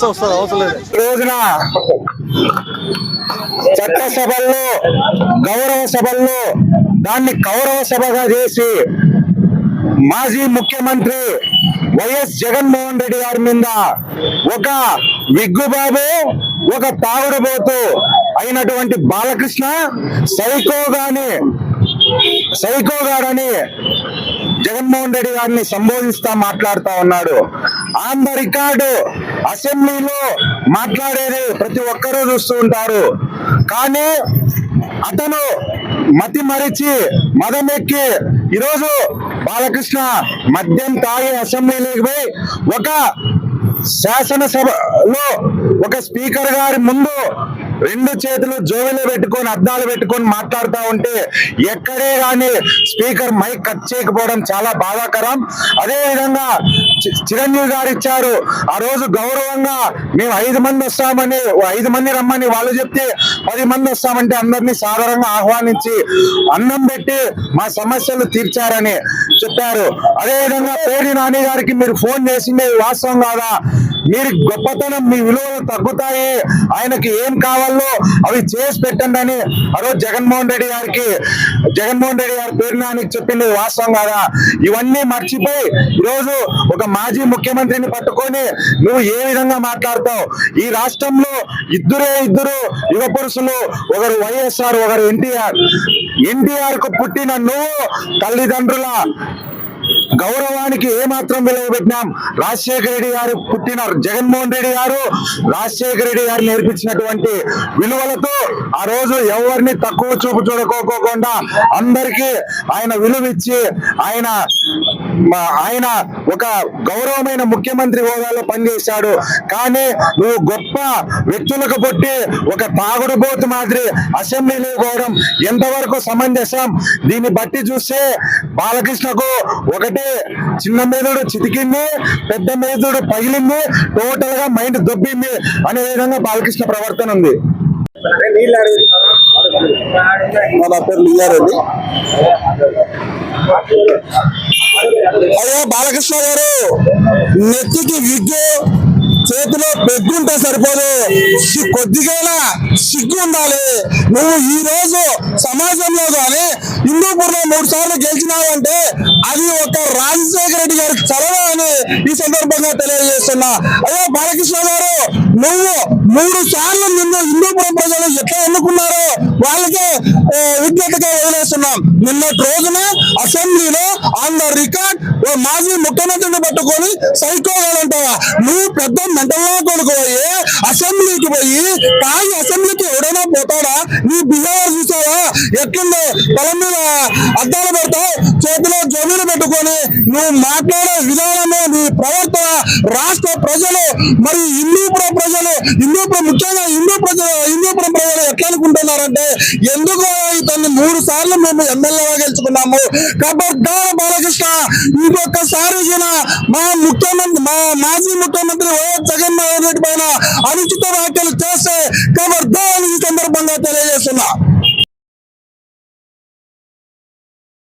వస్తా వస్తా అవసరం లేదు. రోజున చట్టసభల్లో గౌరవ సభల్లో దాన్ని కౌరవ సభగా చేసి మాజీ ముఖ్యమంత్రి వైఎస్ జగన్మోహన్ రెడ్డి గారి మీద ఒక విగ్గుబాబు ఒక తాగుడుబోతు అయినటువంటి బాలకృష్ణ సైకో గాని సైకో గారని జగన్మోహన్ రెడ్డి గారిని సంబోధిస్తా మాట్లాడుతా ఉన్నాడు. ఆన్ ద రికార్డు అసెంబ్లీలో మాట్లాడేది ప్రతి ఒక్కరూ చూస్తూ ఉంటారు. కానీ అతను మతి మరిచి మదమెక్కి ఈరోజు బాలకృష్ణ మద్యం తాగి అసెంబ్లీలోకి పోయి ఒక శాసనసభలో ఒక స్పీకర్ గారి ముందు రెండు చేతులు జోబిలో పెట్టుకొని అద్దాలు పెట్టుకొని మాట్లాడుతూ ఉంటే ఎక్కడే కానీ స్పీకర్ మైక్ కట్ చేయకపోవడం చాలా బాధాకరం. అదేవిధంగా చి- చిరంజీవి గారు ఇచ్చారు ఆ రోజు గౌరవంగా మేము ఐదు మంది వస్తామని ఐదు మంది రమ్మని వాళ్ళు చెప్తే పది మంది వస్తామంటే అందరినీ సాధారణంగా ఆహ్వానించి అన్నం పెట్టి మా సమస్యలు తీర్చారని చెప్పారు. అదేవిధంగా పేరు నాని గారికి మీరు ఫోన్ చేసింది వాస్తవం కాదా? మీరు గొప్పతనం మీ విలువలు తగ్గుతాయి ఆయనకి ఏం కావాలి అవి చేసి పెట్టండి అని ఆ రోజు జగన్మోహన్ రెడ్డి గారికి జగన్మోహన్ రెడ్డి గారి పేరు నానికి చెప్పింది వాస్తవం కాదా? ఇవన్నీ మర్చిపోయి ఈరోజు ఒక మాజీ ముఖ్యమంత్రిని పట్టుకొని నువ్వు ఏ విధంగా మాట్లాడతావు? ఈ రాష్ట్రంలో ఇద్దరే ఇద్దరు యువ పురుషులు ఒకరు వైఎస్ఆర్ ఒకరు ఎన్టీఆర్. ఎన్టీఆర్కు పుట్టిన నువ్వు తల్లిదండ్రుల. గౌరవానికి ఏమాత్రం విలువ పెట్టినాం. రాజశేఖర రెడ్డి గారు పుట్టిన జగన్మోహన్ రెడ్డి గారు రాజశేఖర రెడ్డి గారు నేర్పించినటువంటి విలువలతో ఆ రోజు ఎవరిని తక్కువ చూపు చూడకోకోకుండా అందరికీ ఆయన విలువ ఇచ్చి ఆయన ఆయన ఒక గౌరవమైన ముఖ్యమంత్రి హోదాలో పనిచేశాడు. కానీ నువ్వు గొప్ప వ్యక్తులకు పుట్టి ఒక తాగుడు బోతు మాదిరి అసెంబ్లీలో పోవడం ఎంతవరకు సమంజసం? దీన్ని బట్టి చూస్తే బాలకృష్ణకు ఒకటి చిన్న మేధుడు చితికింది పెద్ద మేధుడు పగిలింది టోటల్గా మైండ్ దొబ్బింది అనే విధంగా బాలకృష్ణ ప్రవర్తన ఉంది. నా పేరు లియారెడ్డి అయ్యో బాలకృష్ణ గారు నెత్తికి విగ్గు చేతిలో పెగ్గుంటే సరిపోదు. కొద్దిగైనా సిగ్గు ఉండాలి. నువ్వు ఈ రోజు సమాజంలో కానీ హిందూపూర్లో మూడు సార్లు గెలిచినావంటే అది ఒక రాజశేఖర రెడ్డి గారి చలవ అని ఈ సందర్భంగా తెలియజేస్తున్నా. అయ్యో బాలకృష్ణ గారు నువ్వు మూడు సార్లు నిన్ను హిందూపురం ప్రజలు ఎట్లా ఎన్నుకున్నారో? విజ్ఞతగా నిన్నటి రోజున అసెంబ్లీలో ఆన్ ద రికార్డ్ ఓ మాజీ ముఖ్యమంత్రిని పట్టుకొని సైకోవాలంటావా నువ్వు పెద్ద మెంటల్లో కొనుక్కోయి అసెంబ్లీకి పోయి తాగి అసెంబ్లీకి ఎవడైనా పోతాడా? నీ బిహేవియర్ చూసావా? ఎట్లుందో? పొలం మీద అద్దాలు పెడతావు చేతిలో జమీను పెట్టుకొని నువ్వు మాట్లాడే విధానమే నీ ప్రవర్తన. రాష్ట్ర ప్రజలు మరి హిందూపురం ప్రజలు హిందూపురం ముఖ్యంగా హిందూ ప్రజలు హిందూపురం ప్రజలు ఎట్లా అనుకుంటున్నారంటే ఎందుకు ఇతన్ని మూడు సార్లు మేము ఎమ్మెల్యేగా గెలుచుకున్నాము? ఖబర్దార్ బాలకృష్ణ ఇంకొకసారి మా ముఖ్యమంత్రి మా మాజీ ముఖ్యమంత్రి వైఎస్ జగన్మోహన్ రెడ్డి పైన అనుచిత వ్యాఖ్యలు చేస్తే ఖబర్దార్ ఈ సందర్భంగా తెలియజేస్తున్నా.